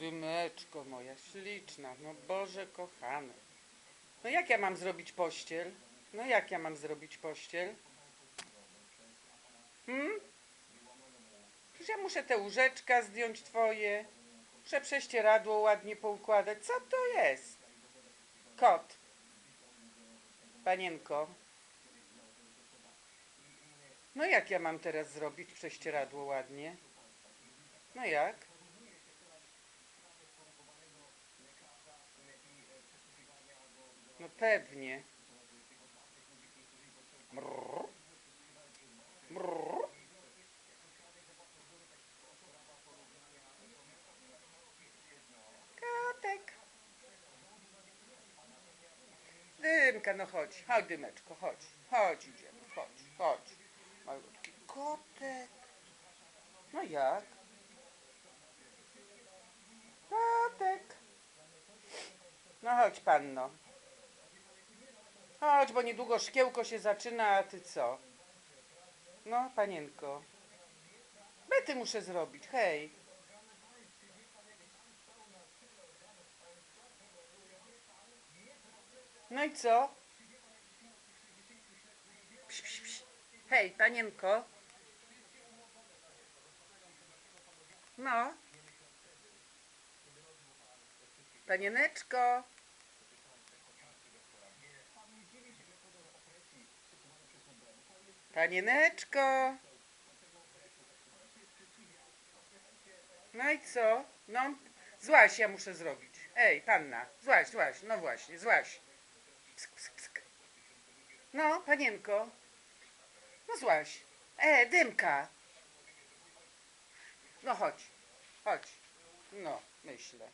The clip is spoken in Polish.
Dymeczko moja śliczna, no Boże kochany. No jak ja mam zrobić pościel? No jak ja mam zrobić pościel? Hmm? Przecież ja muszę te łóżeczka zdjąć twoje. Muszę prześcieradło ładnie poukładać. Co to jest? Kot. Panienko. No jak ja mam teraz zrobić prześcieradło ładnie? No jak? No pewnie. Brrr. Brrr. Kotek. Dymka, no chodź, chodź Dymeczko, chodź, chodź idziemy, chodź, chodź. Malutki kotek. No jak? Kotek. No chodź panno. Chodź, bo niedługo szkiełko się zaczyna, a ty co? No, panienko. Bety muszę zrobić, hej. No i co? Psz, psz, psz. Hej, panienko. No. Panieneczko. Panieneczko. No i co? No, złaś ja muszę zrobić. Ej, panna, złaś, złaś, no właśnie, złaś. Psk, psk, psk. No, panienko. No złaś. E, dymka. No chodź, chodź. No, myślę.